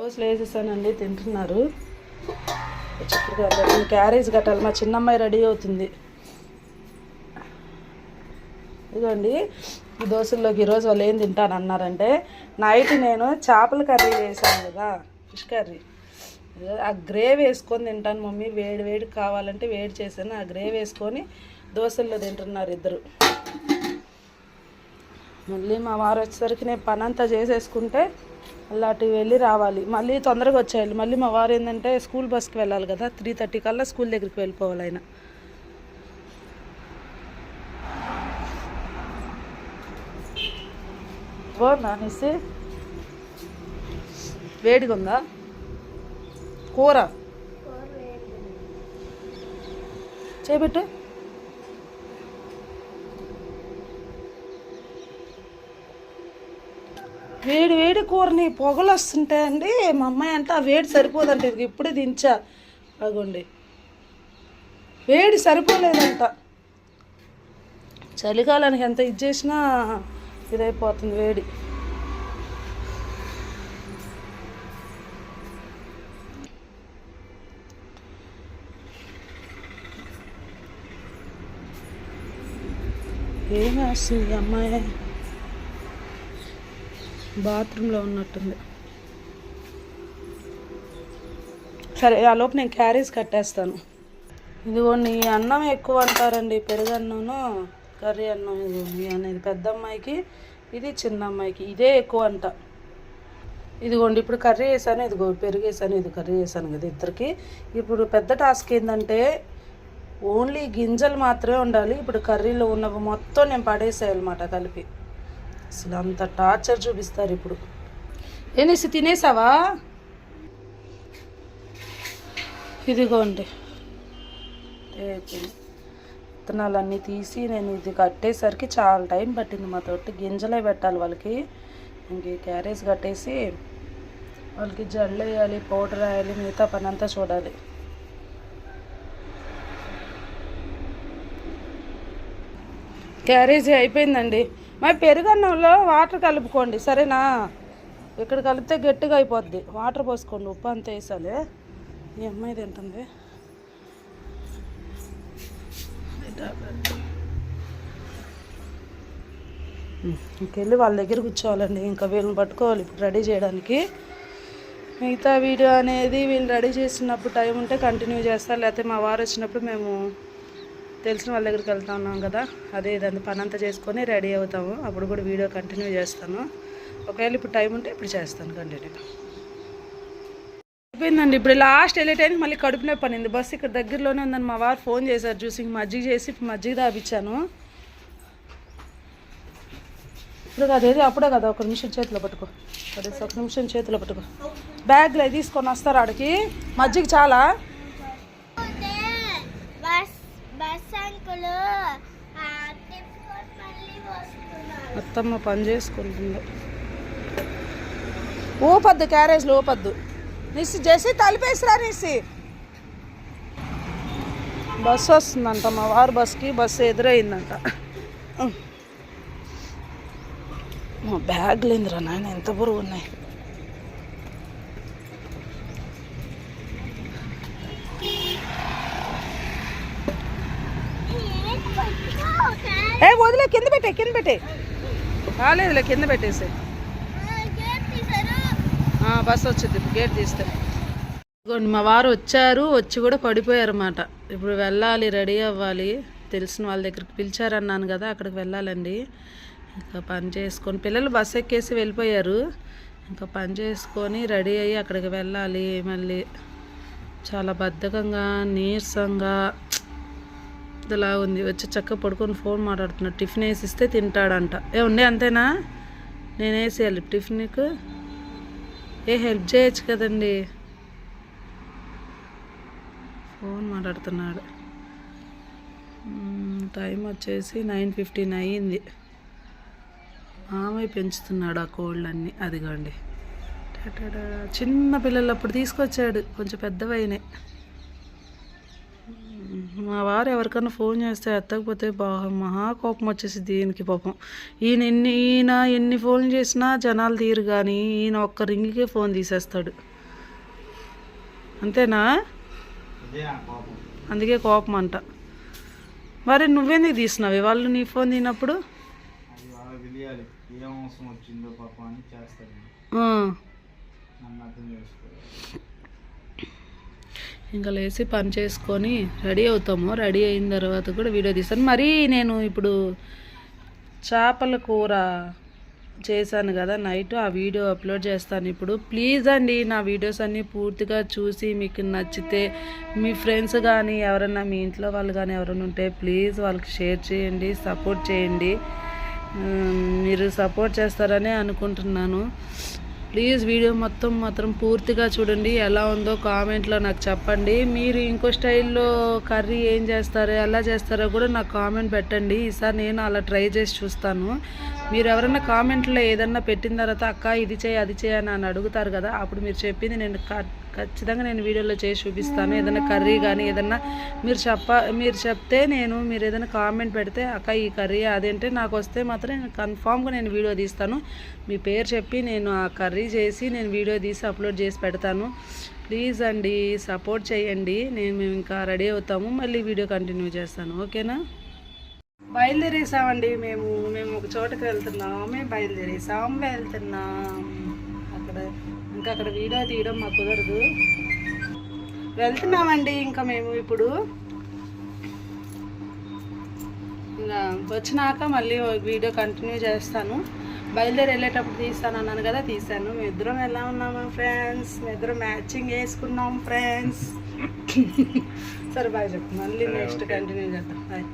దోశలు వేసేసానండి తింటున్నారు. క్యారేజ్ కట్టాలి మా చిన్నమ్మాయి రెడీ అవుతుంది. ఇదిగోండి ఈ దోశల్లోకి ఈరోజు వాళ్ళు ఏం తింటాను అన్నారంటే నైట్ నేను చేపల కర్రీ వేసాను కదా ఫిష్ కర్రీ. ఆ గ్రేవీ వేసుకొని తింటాను మమ్మీ వేడి వేడి కావాలంటే వేడి చేశాను. ఆ గ్రేవీ వేసుకొని దోశల్లో తింటున్నారు ఇద్దరు. మళ్ళీ మా వారు వచ్చేసరికి నేను పని అంతా చేసేసుకుంటే మళ్ళీ అటు వెళ్ళి రావాలి. మళ్ళీ తొందరగా వచ్చేయాలి. మళ్ళీ మా వారు ఏంటంటే స్కూల్ బస్కి వెళ్ళాలి కదా. త్రీ థర్టీ కల్లా స్కూల్ దగ్గరికి వెళ్ళిపోవాలి ఆయన. బాగుందా అనేసి వేడిగా ఉందా? కూర? చేపెట్టు. వేడి వేడి కూరని పొగలు వస్తుంటాయండి మా అమ్మాయి అంటే ఆ వేడి సరిపోదంట. ఇది ఇప్పుడే దించా. అగోండి వేడి సరిపోలేదంట. చలికాలానికి ఎంత ఇది చేసినా ఇదైపోతుంది వేడి. ఏం వేస్తుంది ఈ అమ్మాయి? బాత్రూంలో ఉన్నట్టుంది. సరే ఆ లోపు నేను క్యారీస్ కట్టేస్తాను. ఇదిగోండి ఈ అన్నం ఎక్కువ అంటారండి పెరుగన్నను కర్రీ అన్నం ఇదిగోండి అనేది. పెద్ద అమ్మాయికి ఇది చిన్న అమ్మాయికి ఇదే ఎక్కువ అంట. ఇదిగోండి ఇప్పుడు కర్రీ వేసాను ఇదిగో పెరుగు వేసాను ఇది కర్రీ వేసాను కదా ఇద్దరికి. ఇప్పుడు పెద్ద టాస్క్ ఏంటంటే ఓన్లీ గింజలు మాత్రమే ఉండాలి. ఇప్పుడు కర్రీలో ఉన్నవి మొత్తం నేను పడేసేయాలన్నమాట కలిపి. అసలు అంత టార్చర్ చూపిస్తారు ఇప్పుడు. ఏనేసి తినేసావా? ఇదిగోండి. విత్తనాలన్నీ తీసి నేను ఇది కట్టేసరికి చాలా టైం పట్టింది మా తోటి. గింజలే పెట్టాలి వాళ్ళకి. ఇంక క్యారేజ్ కట్టేసి వాళ్ళకి జల్లు వేయాలి పౌడర్ వేయాలి మిగతా పని అంతా చూడాలి. క్యారేజీ అయిపోయిందండి. మరి పెరుగన్నంలో వాటర్ కలుపుకోండి సరేనా? ఇక్కడ కలిపితే గట్టిగా అయిపోద్ది. వాటర్ పోసుకోండి ఉప్పు అంత వేసాలి. ఈ అమ్మాయి తింటుంది. ఇంకెళ్ళి వాళ్ళ దగ్గర కూర్చోవాలండి ఇంకా వీళ్ళని పట్టుకోవాలి ఇప్పుడు రెడీ చేయడానికి. మిగతా వీడియో అనేది వీళ్ళు రెడీ చేసినప్పుడు టైం ఉంటే కంటిన్యూ చేస్తారు లేకపోతే మా వారు వచ్చినప్పుడు మేము తెలిసిన వాళ్ళ దగ్గరికి వెళ్తా ఉన్నాం కదా అదే ఇదంతా పని అంతా చేసుకొని రెడీ అవుతాము. అప్పుడు కూడా వీడియో కంటిన్యూ చేస్తాను. ఒకవేళ ఇప్పుడు టైం ఉంటే ఇప్పుడు చేస్తాను కంటిన్యూ. అయిపోయిందండి. ఇప్పుడు లాస్ట్ వెళ్ళే టైంకి మళ్ళీ కడుపు నొప్పి పనింది బస్సు ఇక్కడ దగ్గరలోనే ఉందని మా వారు ఫోన్ చేశారు చూసి మజ్జిగ చేసి ఇప్పుడు మజ్జిగ తాపించాను ఇప్పుడు అదేది అప్పుడే కదా ఒక నిమిషం చేతిలో పట్టుకో. అదే ఒక నిమిషం చేతిలో పట్టుకో. బ్యాగ్లో అవి తీసుకొని వస్తారు ఆడికి. మజ్జిగ చాలా. అత్తమ్మ పని చేసుకుంటుంది. ఊపద్దు క్యారేజ్లో ఊపద్దు. నిస్సి చేసి తలిపేసిరా నిస్సి. బస్సు వస్తుందంట మా వారు బస్కి బస్సు ఎదురైందంట. మా బ్యాగ్లు ఏందిరా నాయన ఎంత బరువు ఉన్నాయి. ఏ వదిలే కింద పెట్టే కింద పెట్టే. కాలేదులే కింద పెట్టేసే బస్సు వచ్చింది గేట్ తీస్తే. ఇదిగోండి మా వారు వచ్చారు వచ్చి కూడా పడిపోయారు అన్నమాట ఇప్పుడు వెళ్ళాలి రెడీ అవ్వాలి. తెలిసిన వాళ్ళ దగ్గరికి పిలిచారన్నాను కదా అక్కడికి వెళ్ళాలండి. ఇంకా పని చేసుకొని పిల్లలు బస్సు ఎక్కేసి వెళ్ళిపోయారు. ఇంకా పని చేసుకొని రెడీ అయ్యి అక్కడికి వెళ్ళాలి మళ్ళీ. చాలా బద్ధకంగా నీరసంగా. ఇలా ఉంది. వచ్చి చక్క పడుకొని ఫోన్ మాట్లాడుతున్నాడు టిఫిన్ వేసిస్తే తింటాడంట. ఏ ఉండే అంతేనా? నేను వేసేయాలి. టిఫిన్కు ఏ హెల్ప్ చేయొచ్చు కదండి. ఫోన్ మాట్లాడుతున్నాడు. టైం వచ్చేసి నైన్ ఫిఫ్టీన్ అయ్యింది మామయ్య పెంచుతున్నాడు ఆ కోళ్ళన్నీ. అదిగోండి. చిన్న పిల్లలు అప్పుడు తీసుకొచ్చాడు. కొంచెం పెద్దవైనాయి. మా వారు ఎవరికైనా ఫోన్ చేస్తే ఎత్తకపోతే బాగా మహా కోపం వచ్చేసి దీనికి పాపం. ఈయన ఎన్ని ఈయన ఎన్ని ఫోన్లు చేసినా జనాలు తీరు కానీ ఈయన ఒక్క రింగికే ఫోన్ తీసేస్తాడు. అంతేనా? అందుకే కోపం అంట. మరి నువ్వెందుకు తీసినావు? వాళ్ళు నీ ఫోన్ తినప్పుడు? వచ్చిందో పాపం అని చేస్తారు ఆ, నన్ను అర్థం చేసుకోవాలి ఇంకా లేచి పని చేసుకొని రెడీ అవుతాము. రెడీ అయిన తర్వాత కూడా వీడియో తీస్తాను. మరీ నేను ఇప్పుడు చేపల కూర చేశాను కదా నైట్ ఆ వీడియో అప్లోడ్ చేస్తాను. ఇప్పుడు ప్లీజ్ అండి నా వీడియోస్ అన్నీ పూర్తిగా చూసి మీకు నచ్చితే మీ ఫ్రెండ్స్ కానీ ఎవరైనా మీ ఇంట్లో వాళ్ళు కానీ ఎవరైనా ఉంటే ప్లీజ్ వాళ్ళకి షేర్ చేయండి సపోర్ట్ చేయండి. మీరు సపోర్ట్ చేస్తారని అనుకుంటున్నాను. ప్లీజ్ వీడియో మొత్తం మాత్రం పూర్తిగా చూడండి. ఎలా ఉందో కామెంట్లో నాకు చెప్పండి. మీరు ఇంకో స్టైల్లో కర్రీ ఏం చేస్తారో ఎలా చేస్తారో కూడా నాకు కామెంట్ పెట్టండి. ఈసారి నేను అలా ట్రై చేసి చూస్తాను. మీరు ఎవరైనా కామెంట్లో ఏదన్నా పెట్టిన తర్వాత అక్క ఇది చేయి అది చేయి అని అని అడుగుతారు కదా అప్పుడు మీరు చెప్పింది నేను క- ఖచ్చితంగా నేను వీడియోలో చేసి చూపిస్తాను. ఏదైనా కర్రీ కానీ ఏదన్నా మీరు చెప్ప మీరు చెప్తే నేను మీరు ఏదైనా కామెంట్ పెడితే అక్క ఈ కర్రీ అదేంటే నాకు వస్తే మాత్రం నేను కన్ఫామ్గా నేను వీడియో తీస్తాను. మీ పేరు చెప్పి నేను ఆ కర్రీ చేసి నేను వీడియో తీసి అప్లోడ్ చేసి పెడతాను. ప్లీజ్ అండి సపోర్ట్ చేయండి. నేను మేము ఇంకా రెడీ అవుతాము. మళ్ళీ వీడియో కంటిన్యూ చేస్తాను. ఓకేనా? బయలుదేరేసామండి మేము. మేము ఒక చోటకి వెళ్తున్నాం మేము బయలుదేరేసాం వెళ్తున్నాం. అక్కడ ఇంకా అక్కడ వీడియో తీయడం మాకు కుదరదు. వెళ్తున్నామండి ఇంకా మేము ఇప్పుడు. ఇంకా వచ్చినాక మళ్ళీ వీడియో కంటిన్యూ చేస్తాను. బయలుదేరి వెళ్ళేటప్పుడు తీస్తాను అన్నాను కదా తీసాను మేము ఇద్దరం ఎలా ఉన్నాము ఫ్రెండ్స్? మేము ఇద్దరం మ్యాచింగ్ వేసుకున్నాం ఫ్రెండ్స్. సరే బాయ్ చెప్పు. మళ్ళీ నెక్స్ట్ కంటిన్యూ చేద్దాం. బాయ్.